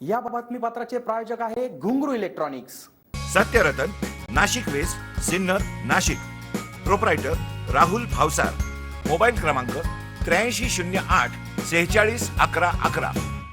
या बातमीपत्राचे प्रायोजक आहे Ghungru electronics. Satyaratan Nashik west Sinnar Nashik. Proprietor Rahul Bhavsar. Mobile क्रमांक त्र्याऐंशी शून्य आठ सेहेचाळीस अकरा अकरा.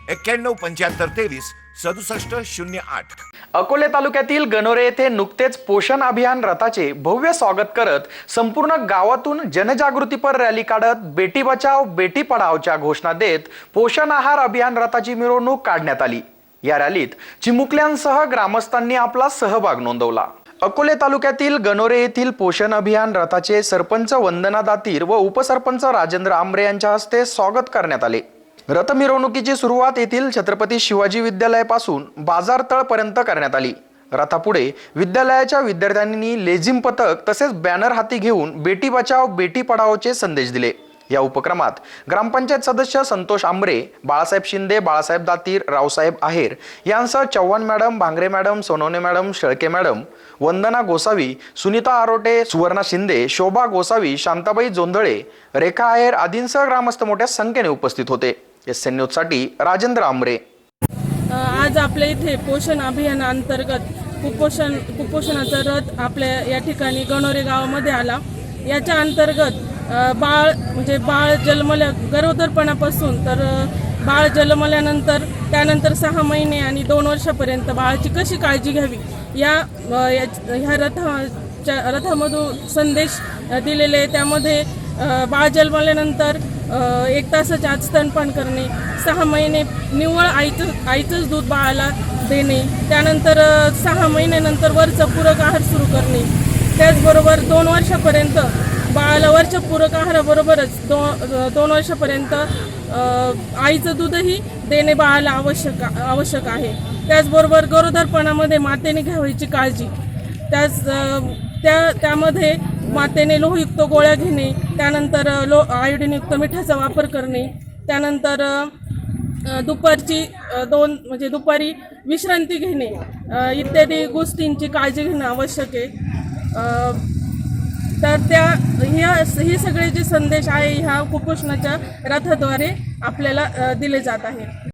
एक्क्याण्णव पंच्याहत्तर तेवीस सदुसष्ट शून्य आठ. अकोले तालुक्यातील गणोरे येथे नुकतेच पोषण अभियान रथाचे भव्य स्वागत करत संपूर्ण गावातून जनजागृतीपर रॅली काढत बेटी बचाव बेटी पढावच्या घोषणा देत पोषण आहार अभियान रथाची मिरवणूक काढण्यात आली. या रॅलीत चिमुकल्यांसह ग्रामस्थांनी आपला सहभाग नोंदवला. अकोले तालुक्यातील गणोरे येथील पोषण अभियान रथाचे सरपंच वंदना दातीर व उपसरपंच राजेंद्र आंबरे यांच्या हस्ते स्वागत करण्यात आले. रथ मिरवणुकीची सुरुवात येथील छत्रपती शिवाजी विद्यालयापासून बाजारतळपर्यंत करण्यात आली. रथापुढे विद्यालयाच्या विद्यार्थ्यांनी लेझिम पथक तसेच बॅनर हाती घेऊन बेटी बचाव बेटी पढाओचे संदेश दिले. या उपक्रमात ग्रामपंचायत सदस्य संतोष आंबरे बाळासाहेब शिंदे बाळासाहेब दातीर रावसाहेब आहेर यांसह Chavan madam Bhangare madam Sonawane madam Shelke madam Vandana Gosavi Sunita Arote Suvarna Shinde Shobha Gosavi Shantabai Jondhale Rekha Aher आदींसह ग्रामस्थ मोठ्या संख्येने उपस्थित होते. एस एन न्यूजसाठी राजेंद्र आंबरे. आज आपल्या इथे पोषण अभियानाअंतर्गत कुपोषण कुपोषणाचा रथ आपल्या या ठिकाणी गणोरे गावामध्ये आला. याच्या अंतर्गत बाळ म्हणजे बाळ जन्मल्या गरोदरपणापासून तर बाळ जन्मल्यानंतर त्यानंतर सहा महिने आणि दोन वर्षापर्यंत बाळाची कशी काळजी घ्यावी या या- ह्या रथाच्या रथामधून संदेश दिलेले आहे. त्यामध्ये बाळ जन्मल्यानंतर एक तासाच्या आत स्तनपान करणे सहा महिने निव्वळ आईचं आईचंच दूध बाळाला देणे त्यानंतर सहा महिन्यानंतर वरचं पूरक आहार सुरू करणे त्याचबरोबर दोन वर्षापर्यंत बाळाला वरच्या पूरक आहाराबरोबरच दो दोन वर्षापर्यंत आईचं दूधही देणे बाळाला आवश्यक आवश्यक आहे. त्याचबरोबर गरोदरपणामध्ये मातेने घ्यावायची काळजी. त्याच त्या त्यामध्ये मातेने लोहयुक्त गोळ्या घेणे त्यानंतर लो आयोडीनयुक्त मिठाचा वापर करणे त्यानंतर दुपारची दोन म्हणजे दुपारी विश्रांती घेणे इत्यादी गोष्टींची काळजी घेणं आवश्यक आहे. तर त्या ह्या हे सगळे जे संदेश आहे ह्या कुपोषणाच्या रथाद्वारे आपल्याला दिले जात आहे